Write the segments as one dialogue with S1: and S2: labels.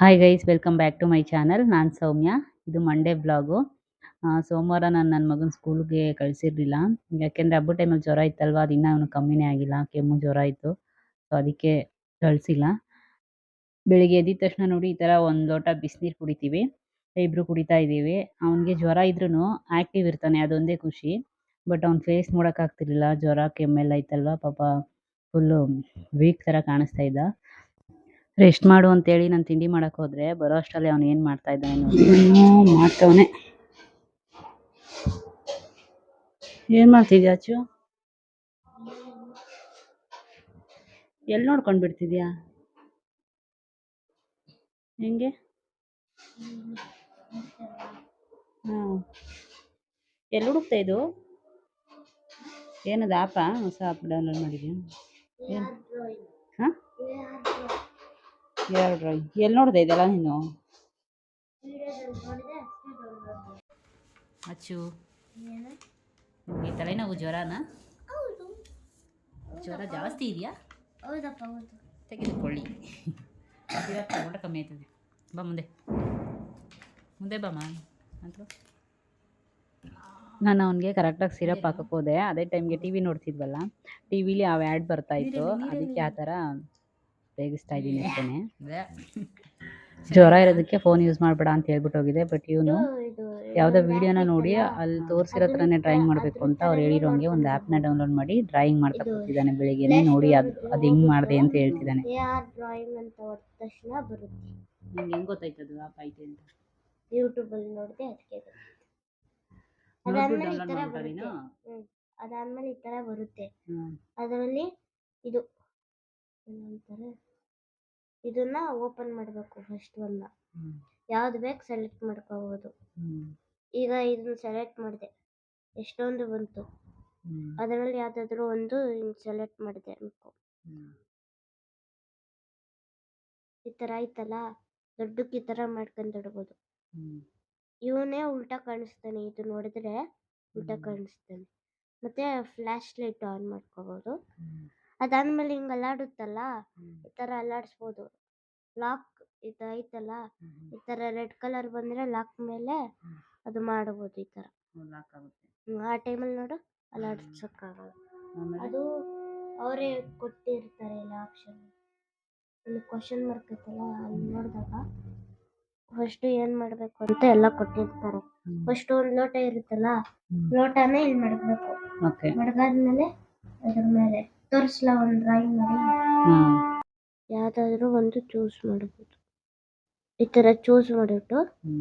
S1: Hi guys welcome back to my channel ನಾನು ಸೌಮ್ಯ. ಇದು Monday blog ಸೋಮವಾರ ನಾನು ನನ್ನ ಮಗನ ಸ್ಕೂಲ್ಗೆ ಕಳಿಸಿರಲಿಲ್ಲ. ಯಾಕೆಂದರೆ ಹಬ್ಬದ ಟೈಮಲ್ಲಿ ಜ್ವರ ಇತ್ತಲ್ವ ಅದು ಇನ್ನೂ ಅವನು ಕಮ್ಮಿನೇ ಆಗಿಲ್ಲ, ಕೆಮ್ಮು ಜ್ವರ ಇತ್ತು ಸೊ ಅದಕ್ಕೆ ಕಳಿಸಿಲ್ಲ. ಬೆಳಿಗ್ಗೆ ಎದ್ದಿದ ತಕ್ಷಣ ನೋಡಿ ಈ ಥರ ಒಂದು ಲೋಟ ಬಿಸಿನೀರು ಕುಡಿತೀವಿ. ಇಬ್ಬರು ಕುಡಿತಾ ಇದ್ದೀವಿ. ಅವನಿಗೆ ಜ್ವರ ಇದ್ರೂ ಆ್ಯಕ್ಟಿವ್ ಇರ್ತಾನೆ, ಅದೊಂದೇ ಖುಷಿ. ಬಟ್ ಅವ್ನ ಫೇಸ್ ನೋಡೋಕ್ಕಾಗ್ತಿರ್ಲಿಲ್ಲ ಜ್ವರ, ಕೆಮ್ಮೆಲ್ಲ ಇತ್ತಲ್ವ, ಪಾಪ ಫುಲ್ಲು ವೀಕ್ ಥರ ಕಾಣಿಸ್ತಾ ಇದ್ದ. ರೆಸ್ಟ್ ಮಾಡು ಅಂತೇಳಿ ನಾನು ತಿಂಡಿ ಮಾಡಕ್ಕೆ ಹೋದ್ರೆ ಬರೋ ಅಷ್ಟರಲ್ಲಿ ಅವ್ನು ಏನು ಮಾಡ್ತಾ ಇದ್ದಾನೆ ಮಾಡ್ತವನೆ. ಏನು ಮಾಡ್ತಿದ್ಯಾ ಅಚ್ಚು? ಎಲ್ಲಿ ನೋಡ್ಕೊಂಡು ಬಿಡ್ತಿದ್ಯಾ? ಹೆಂಗೆ? ಹಾಂ. ಎಲ್ಲಿ ಹುಡುಕ್ತಾ ಇದು ಏನದು ಆಪಾ? ಹೊಸ ಆ್ಯಪ್ ಡೌನ್ಲೋಡ್ ಮಾಡಿದ್ಯಾ? ಏನು? ಹಾಂ? ಯಾರು ಡ್ರಾಯಿಂಗ್ ಎಲ್ಲಿ ನೋಡಿದೆ ಇದೆಲ್ಲ ನೀನು ಅಚ್ಚು ನಿಮಗೆ ತಲೆನೋವು ಜ್ವರನಾ ಜ್ವರ ಜಾಸ್ತಿ ಇದೆಯಾ
S2: ಹೌದಪ್ಪ ಹೌದು
S1: ತೆಗೆದುಕೊಳ್ಳಿ ಊಟ ಕಮ್ಮಿ ಆಯ್ತದೆ ಬಾ ಮುಂದೆ ಮುಂದೆ ಬಾಮ್ಮ ಅಂತ ನಾನು ಅವನಿಗೆ ಕರೆಕ್ಟಾಗಿ ಸಿರಪ್ ಹಾಕಕ್ಕೆ ಹೋದೆ ಅದೇ ಟೈಮ್ಗೆ ಟಿ ವಿ ನೋಡ್ತಿದ್ವಲ್ಲ ಟಿ ವಿಲಿ ಆ ಆ್ಯಡ್ ಬರ್ತಾ ಇತ್ತು ಅದಕ್ಕೆ ಆ ಥರ ರೇಗಿಸ್ತಾ ಇದ್ದೀನಿ ಅಷ್ಟೇ ಜ್ವರ ಇರೋದಕ್ಕೆ ಫೋನ್ ಯೂಸ್ ಮಾಡಬೇಡ ಅಂತ ಹೇಳ್ಬಿಟ್ಟು ಹೋಗಿದೆ ಬಟ್ ಇವನು ಯಾವುದೋ ವಿಡಿಯೋನ ನೋಡಿ ಅಲ್ಲಿ ತೋರಿಸಿರೋ ಥರನೇ ಡ್ರಾಯಿಂಗ್ ಮಾಡಬೇಕು ಅಂತ ಅವ್ರು ಹೇಳಿರೋಂಗೆ ಒಂದು ಆ್ಯಪ್ನ ಡೌನ್ಲೋಡ್ ಮಾಡಿ ಡ್ರಾಯಿಂಗ್ ಮಾಡ್ತಾ ಕೂತಿದ್ದಾನೆ ಬೆಳಿಗ್ಗೆನೆ ನೋಡಿ ಅದು ಅದು ಹೆಂಗೆ ಮಾಡಿದೆ ಅಂತ ಹೇಳ್ತಿದ್ದಾನೆ.
S2: ಎ ಡ್ರಾಯಿಂಗ್ ಅಂತ ಹೊಡೆದ ತಕ್ಷಣ ಬರುತ್ತೆ.
S1: ನಿಮ್ಗೆ ಹೆಂಗೆ ಅದು ಆ್ಯಪ್ ಐತೆ ಅಂತ?
S2: ಯೂಟ್ಯೂಬಲ್ಲಿ ನೋಡಿದೆ ಅದಕ್ಕೆ ಅದಾದ್ಮೇಲೆ ಈ ತರ ಈ ಥರ ಬರುತ್ತೆ. ಅದರಲ್ಲಿ ಇದು ಏನಂತಾರೆ? ಇದನ್ನ ಓಪನ್ ಮಾಡಬೇಕು ಫಸ್ಟ್ ಒಂದ. ಯಾವ್ದು ಬೇಕು ಸೆಲೆಕ್ಟ್
S1: ಮಾಡ್ಕೋಬಹುದು
S2: ಈಗ ಇದನ್ನ ಸೆಲೆಕ್ಟ್ ಮಾಡಿದೆ. ಎಷ್ಟೊಂದು ಬಂತು. ಅದರಲ್ಲಿ ಯಾವ್ದಾದ್ರು ಒಂದು ಸೆಲೆಕ್ಟ್ ಮಾಡಿದೆ ಅನ್ಕೋ. ಈ ತರ ಆಯ್ತಲ್ಲ? ದೊಡ್ಡಕ್ಕೆ ಈ ತರ ಮಾಡ್ಕೊಂಡ್ ಇಡಬಹುದು
S1: ಹ್ಞೂ
S2: ಇವನೇ ಉಲ್ಟಾ ಕಾಣಿಸ್ತಾನೆ ಇದು ನೋಡಿದ್ರೆ. ಉಲ್ಟಾ. ಕಾಣಿಸ್ತಾನೆ. ಮತ್ತೆ ಫ್ಲಾಶ್ ಲೈಟ್ ಆನ್
S1: ಮಾಡ್ಕೋಬಹುದು
S2: ಅದಾದ್ಮೇಲೆ ಹಿಂಗ್ ಅಲ್ಲಾಡುತ್ತಲ್ಲ ಈ ತರ ಅಲ್ಲಾಡಿಸ್ಬೋದು. ಲಾಕ್ ಇದು ಐತಲ್ಲ ಈ ತರ ರೆಡ್ ಕಲರ್ ಬಂದ್ರೆ ಲಾಕ್ ಮೇಲೆ. ಅದು ಮಾಡಬಹುದು ಈ ತರ
S1: ಲಾಕ್ ಆಗುತ್ತೆ.
S2: ಹ್ಮ್, ಆ ಟೈಮಲ್ಲಿ ನೋಡು ಅಲ್ಲಾಡಿಸಕ್
S1: ಆಮೇಲೆ?
S2: ಅದು ಅವರೇ ಕೊಟ್ಟಿರ್ತಾರೆ ಎಲ್ಲ ಆಪ್ಷನ್. ಇಲ್ಲಿ ಕ್ವಶನ್ ಮಾರ್ಕ್ ಐತಲ್ಲ ಅಲ್ಲಿ ನೋಡಿದಾಗ ಫಸ್ಟ್ ಏನು ಮಾಡಬೇಕು ಅಂತ ಎಲ್ಲ ಕೊಟ್ಟಿರ್ತಾರೆ. ಫಸ್ಟ್ ಒಂದ್ ಲೋಟ ಇರುತ್ತಲ್ಲ
S1: ಲೋಟನೇ
S2: ಲೋಟನ ಇಲ್ಲಿ ಮಡಗ್ಬೇಕು
S1: ಓಕೆ.
S2: ಮಡಗಾದ್ಮೇಲೆ ಅದ್ರ ಮೇಲೆ ತೋರಿಸ್ಲಾ ಒಂದು ಡ್ರಾಯಿಂಗ್ ಮಾಡಿ
S1: ಹಾಂ
S2: ಯಾವುದಾದ್ರೂ ಒಂದು ಚೂಸ್ ಮಾಡ್ಬೋದು ಈ ಥರ ಚೂಸ್ ಮಾಡಿಬಿಟ್ಟು
S1: ಹ್ಞೂ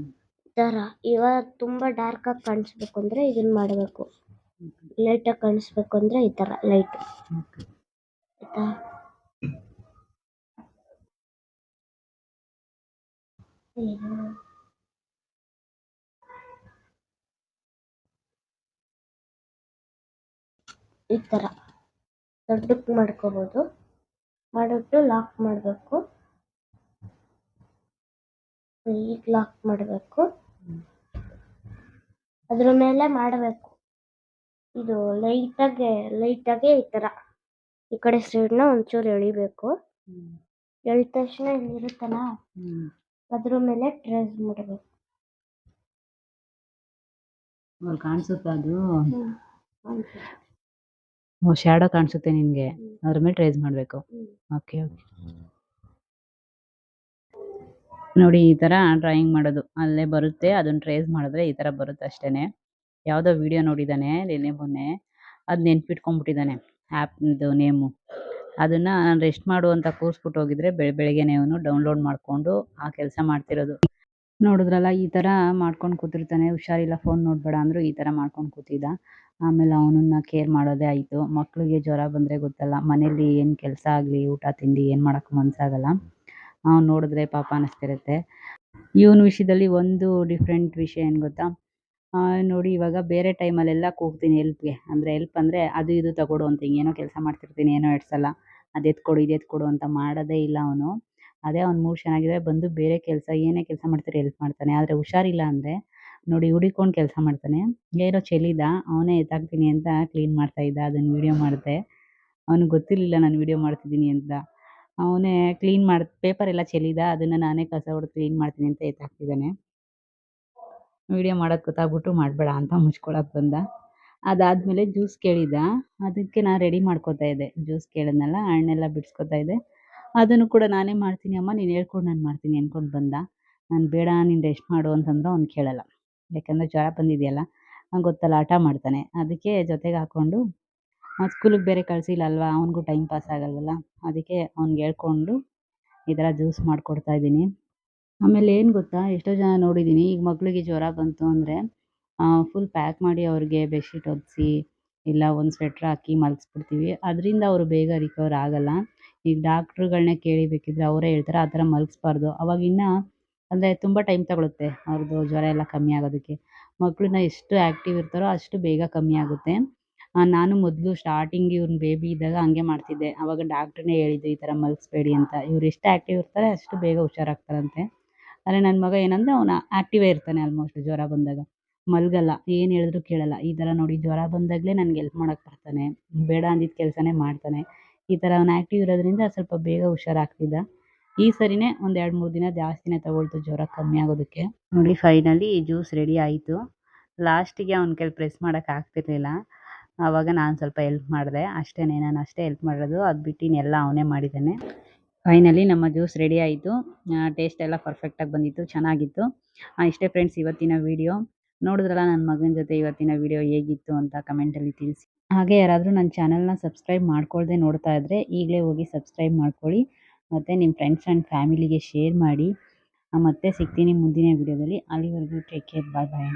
S2: ಈ ಥರ ಇವಾಗ ತುಂಬ ಡಾರ್ಕಾಗಿ ಕಾಣಿಸ್ಬೇಕು ಅಂದರೆ ಇದನ್ನ ಮಾಡಬೇಕು ಲೈಟಾಗಿ ಕಾಣಿಸ್ಬೇಕು ಅಂದರೆ ಈ ಥರ ಲೈಟ್
S1: ಓಕೆ
S2: ಆಯ್ತಾ ಇದು ಈ ಥರ ದೊಡ್ಡಕ್ಕೆ ಮಾಡ್ಕೋಬೋದು. ಮಾಡಿಬಿಟ್ಟು ಲಾಕ್ ಮಾಡಬೇಕು. ಈಗ ಲಾಕ್ ಮಾಡಬೇಕು. ಅದ್ರ ಮೇಲೆ ಮಾಡಬೇಕು. ಇದು ಲೈಟಾಗೆ ಲೈಟಾಗೆ ಈ ಥರ. ಈ ಕಡೆ ಸೈಡ್ನ ಒಂಚೂರು ಎಳಿಬೇಕು. ಎಳಿದ ತಕ್ಷಣ ಇಲ್ಲಿರುತ್ತಲ್ಲ ಅದ್ರ ಮೇಲೆ ಟ್ರೇಸ್ ಮಾಡಬೇಕು.
S1: ಕಾಣಿಸುತ್ತಾ ಅದು? ಶ್ಯಾಡೋ ಕಾಣಿಸುತ್ತೆ ನಿನಗೆ.
S2: ಹ್ಮ್.
S1: ಅದ್ರ ಮೇಲೆ ಟ್ರೇಸ್ ಮಾಡಬೇಕು.
S2: ಹ್ಮ್.
S1: ಓಕೆ ಓಕೆ ನೋಡಿ ಈ ತರ ಡ್ರಾಯಿಂಗ್ ಮಾಡೋದು ಅಲ್ಲೇ ಬರುತ್ತೆ. ಅದನ್ನ ಟ್ರೇಸ್ ಮಾಡಿದ್ರೆ ಈ ತರ ಬರುತ್ತೆ ಅಷ್ಟೇನೆ. ಯಾವುದೋ ವಿಡಿಯೋ ನೋಡಿದ್ದಾನೆ ನಿನ್ನೆ ಮೊನ್ನೆ ಅದ್ ನೆನ್ಪಿಟ್ಕೊಂಡ್ಬಿಟ್ಟಿದ್ದಾನೆ ಆ್ಯಪ್ದು ನೇಮು ಅದನ್ನ ನಾನು ರೆಸ್ಟ್ ಮಾಡು ಅಂತ ಕೂರಿಸ್ಬಿಟ್ಟು ಹೋಗಿದ್ರೆ ಬೆಳ ಬೆಳಗ್ಗೆನೇ ಅವನು ಡೌನ್ಲೋಡ್ ಮಾಡ್ಕೊಂಡು ಆ ಕೆಲಸ ಮಾಡ್ತಿರೋದು. ನೋಡಿದ್ರಲ್ಲ, ಈ ಥರ ಮಾಡ್ಕೊಂಡು ಕೂತಿರ್ತಾನೆ, ಹುಷಾರಿಲ್ಲ ಫೋನ್ ನೋಡಬೇಡ ಅಂದರು ಈ ಥರ ಮಾಡ್ಕೊಂಡು ಕೂತಿದ್ದ. ಆಮೇಲೆ ಅವನನ್ನ ಕೇರ್ ಮಾಡೋದೇ ಆಯಿತು. ಮಕ್ಕಳಿಗೆ ಜ್ವರ ಬಂದರೆ ಗೊತ್ತಲ್ಲ ಮನೇಲಿ ಏನು ಕೆಲಸ ಆಗಲಿ, ಊಟ, ತಿಂಡಿ ಏನು ಮಾಡೋಕ್ಕೆ ಮನಸ್ಸಾಗಲ್ಲ ಅವ್ನು ನೋಡಿದ್ರೆ ಪಾಪ ಅನ್ನಿಸ್ತಿರುತ್ತೆ ಇವನ ವಿಷಯದಲ್ಲಿ ಒಂದು ಡಿಫ್ರೆಂಟ್ ವಿಷಯ ಏನು ಗೊತ್ತಾ? ನೋಡಿ, ಇವಾಗ ಬೇರೆ ಟೈಮಲ್ಲೆಲ್ಲ ಕೂಗ್ತೀನಿ ಹೆಲ್ಪ್ಗೆ ಅಂದರೆ ಹೆಲ್ಪ್ ಅಂದರೆ ಅದು ಇದು ತಗೊಡು ಅಂತ, ಹಿಂಗೇನೋ ಕೆಲಸ ಮಾಡ್ತಿರ್ತೀನಿ, ಏನೋ ಎಡ್ಸಲ್ಲ. ಸಲ ಅದು ಎತ್ಕೊಡು, ಇದು ಎತ್ಕೊಡು ಅಂತ ಮಾಡೋದೇ ಇಲ್ಲ ಅವನು. ಅದೇ ಅವ್ನ ಮೂಡ್ ಚೆನ್ನಾಗಿದ್ರೆ ಬಂದು ಬೇರೆ ಕೆಲಸ, ಏನೇ ಕೆಲಸ ಮಾಡ್ತಾರೆ ಹೆಲ್ಪ್ ಮಾಡ್ತಾನೆ. ಆದರೆ ಹುಷಾರಿಲ್ಲ ಅಂದರೆ ನೋಡಿ ಹುಡಿಕೊಂಡು ಕೆಲಸ ಮಾಡ್ತಾನೆ. ಏನೋ ಚೆಲ್ಲಿದ ಅವನೇ ಎತ್ತಾಕ್ತೀನಿ ಅಂತ ಕ್ಲೀನ್ ಮಾಡ್ತಾ ಇದ್ದ ಅದನ್ನು ವಿಡಿಯೋ ಮಾಡಿದೆ. ಅವ್ನಿಗೆ ಗೊತ್ತಿರಲಿಲ್ಲ ನಾನು ವೀಡಿಯೋ ಮಾಡ್ತಿದ್ದೀನಿ ಅಂತ. ಅವನೇ ಕ್ಲೀನ್ ಮಾಡಿ ಪೇಪರ್ ಎಲ್ಲ ಚೆಲ್ಲಿದ ಅದನ್ನ ನಾನೇ ಕಸ ಹೊಡೆದು ಕ್ಲೀನ್ ಮಾಡ್ತೀನಿ ಅಂತ ಎತ್ತಾಕ್ತಿದ್ದಾನೆ. ವಿಡಿಯೋ ಮಾಡೋದು ಗೊತ್ತಾಗ್ಬಿಟ್ಟು ಮಾಡಬೇಡ ಅಂತ ಮುಚ್ಕೊಳಕ್ಕೆ ಬಂದ. ಅದಾದಮೇಲೆ ಜ್ಯೂಸ್ ಕೇಳಿದ. ಅದಕ್ಕೆ ನಾನು ರೆಡಿ ಮಾಡ್ಕೋತಾ ಇದ್ದೆ. ಜ್ಯೂಸ್ ಕೇಳಿದ್ನಲ್ಲ, ಹಣ್ಣೆಲ್ಲ ಬಿಡಿಸ್ಕೊತಾ ಇದ್ದೆ. ಅದನ್ನು ಕೂಡ ನಾನೇ ಮಾಡ್ತೀನಿ ಅಮ್ಮ, ನೀನು ಹೇಳ್ಕೊಡು ನಾನು ಮಾಡ್ತೀನಿ ಅಂದ್ಕೊಂಡು ಬಂದ. ನಾನು ಬೇಡ, ನೀನು ರೆಸ್ಟ್ ಮಾಡು ಅಂತಂದ್ರೆ ಅವ್ನು ಕೇಳಲ್ಲ. ಯಾಕಂದರೆ ಜ್ವರ ಬಂದಿದೆಯಲ್ಲ ಅವ್ನಿಗೆ ಗೊತ್ತಲ್ಲ, ಹಠ ಮಾಡ್ತಾನೆ. ಅದಕ್ಕೆ ಜೊತೆಗೆ ಹಾಕ್ಕೊಂಡು ಸ್ಕೂಲಿಗೆ ಬೇರೆ ಕಳಿಸಿಲ್ಲ ಅಲ್ವಾ ಅವನಿಗೂ ಟೈಮ್ ಪಾಸ್ ಆಗಲ್ವಲ್ಲ, ಅದಕ್ಕೆ ಅವ್ನಿಗೆ ಹೇಳ್ಕೊಂಡು ಈ ಥರ ಜ್ಯೂಸ್ ಮಾಡಿಕೊಡ್ತಾ ಇದ್ದೀನಿ. ಆಮೇಲೆ ಏನು ಗೊತ್ತಾ, ಎಷ್ಟೋ ಜನ ನೋಡಿದ್ದೀನಿ ಈಗ ಮಕ್ಕಳಿಗೆ ಜ್ವರ ಬಂತು ಅಂದರೆ ಫುಲ್ ಪ್ಯಾಕ್ ಮಾಡಿ ಅವ್ರಿಗೆ ಬೆಡ್ಶೀಟ್ ಹೊದಿಸಿ ಇಲ್ಲ ಒಂದು ಸ್ವೆಟ್ರ್ ಹಾಕಿ ಮಲಗಿಸ್ಬಿಡ್ತೀವಿ. ಅದರಿಂದ ಅವರು ಬೇಗ ರಿಕವರ್ ಆಗಲ್ಲ. ಈಗ ಡಾಕ್ಟ್ರುಗಳನ್ನೇ ಕೇಳಿ ಬೇಕಿದ್ದರೆ ಅವರೇ ಹೇಳ್ತಾರೆ, ಆ ಥರ ಮಲಗಿಸ್ಬಾರ್ದು. ಅವಾಗಿನ್ನ ಅಂದರೆ ತುಂಬ ಟೈಮ್ ತಗೊಳುತ್ತೆ ಅವ್ರದ್ದು ಜ್ವರ ಎಲ್ಲ ಕಮ್ಮಿ ಆಗೋದಕ್ಕೆ. ಮಕ್ಕಳನ್ನ ಎಷ್ಟು ಆ್ಯಕ್ಟಿವ್ ಇರ್ತಾರೋ ಅಷ್ಟು ಬೇಗ ಕಮ್ಮಿ ಆಗುತ್ತೆ. ನಾನು ಮೊದಲು ಸ್ಟಾರ್ಟಿಂಗ್ ಇವ್ರನ್ನ ಬೇಬಿ ಇದ್ದಾಗ ಹಂಗೆ ಮಾಡ್ತಿದ್ದೆ. ಆವಾಗ ಡಾಕ್ಟ್ರನ್ನೇ ಹೇಳಿದ್ದು ಈ ಥರ ಮಲಗಿಸ್ಬೇಡಿ ಅಂತ. ಇವ್ರು ಎಷ್ಟು ಆ್ಯಕ್ಟಿವ್ ಇರ್ತಾರೆ ಅಷ್ಟು ಬೇಗ ಹುಷಾರಾಗ್ತಾರಂತೆ. ಆದರೆ ನನ್ನ ಮಗ ಏನಂದರೆ ಅವನು ಆ್ಯಕ್ಟಿವೇ ಇರ್ತಾನೆ ಆಲ್ಮೋಸ್ಟ್ ಜ್ವರ ಬಂದಾಗ. ಮಲಗಲ್ಲ, ಏನು ಹೇಳಿದ್ರು ಕೇಳಲ್ಲ. ಈ ಥರ ನೋಡಿ ಜ್ವರ ಬಂದಾಗಲೇ ನನಗೆ ಎಲ್ಪ್ ಮಾಡೋಕೆ ಬರ್ತಾನೆ. ಬೇಡ ಅಂದಿದ್ದ ಕೆಲಸನೇ ಮಾಡ್ತಾನೆ. ಈ ಥರ ಅವ್ನು ಆ್ಯಕ್ಟಿವ್ ಇರೋದ್ರಿಂದ ಸ್ವಲ್ಪ ಬೇಗ ಹುಷಾರಾಗ್ತಿದ್ದ. ಈ ಸರಿನೇ ಒಂದು ಎರಡು ಮೂರು ದಿನ ಜಾಸ್ತಿನೇ ತಗೊಳ್ತು ಜ್ವರ ಕಮ್ಮಿ ಆಗೋದಕ್ಕೆ. ನೋಡಿ ಫೈನಲಿ ಜ್ಯೂಸ್ ರೆಡಿ ಆಯಿತು. ಲಾಸ್ಟಿಗೆ ಅವ್ನ ಕೈಲಿ ಪ್ರೆಸ್ ಮಾಡೋಕೆ ಆಗ್ತಿರ್ಲಿಲ್ಲ. ಆವಾಗ ನಾನು ಸ್ವಲ್ಪ ಹೆಲ್ಪ್ ಮಾಡಿದೆ. ಅಷ್ಟೇ ನಾನು ಅಷ್ಟೇ ಹೆಲ್ಪ್ ಮಾಡೋದು ಅದು ಬಿಟ್ಟು ಇನ್ನೆಲ್ಲ ಅವನೇ ಮಾಡಿದ್ದಾನೆ. ಫೈನಲಿ ನಮ್ಮ ಜ್ಯೂಸ್ ರೆಡಿ ಆಯಿತು. ಟೇಸ್ಟ್ ಎಲ್ಲ ಪರ್ಫೆಕ್ಟಾಗಿ ಬಂದಿತ್ತು. ಚೆನ್ನಾಗಿತ್ತು. ಇಷ್ಟೇ ಫ್ರೆಂಡ್ಸ್ ಇವತ್ತಿನ ವಿಡಿಯೋ ನೋಡಿದ್ರಲ್ಲ ನನ್ನ ಮಗನ ಜೊತೆ ಇವತ್ತಿನ ವಿಡಿಯೋ ಹೇಗಿತ್ತು ಅಂತ ಕಮೆಂಟಲ್ಲಿ ತಿಳಿಸಿ. ಹಾಗೆ ಯಾರಾದರೂ ನನ್ನ ಚಾನಲ್ನ ಸಬ್ಸ್ಕ್ರೈಬ್ ಮಾಡ್ಕೊಳ್ದೆ ನೋಡ್ತಾ ಇದ್ದರೆ ಈಗಲೇ ಹೋಗಿ ಸಬ್ಸ್ಕ್ರೈಬ್ ಮಾಡ್ಕೊಳ್ಳಿ. ಮತ್ತು ನಿಮ್ಮ ಫ್ರೆಂಡ್ಸ್ ಆ್ಯಂಡ್ ಫ್ಯಾಮಿಲಿಗೆ ಶೇರ್ ಮಾಡಿ. ಮತ್ತೆ ಸಿಗ್ತೀನಿ ಮುಂದಿನ ವಿಡಿಯೋದಲ್ಲಿ ಅಲ್ಲಿವರೆಗೂ ಟೇಕ್ ಕೇರ್ ಬಾಯ್ ಬಾಯ್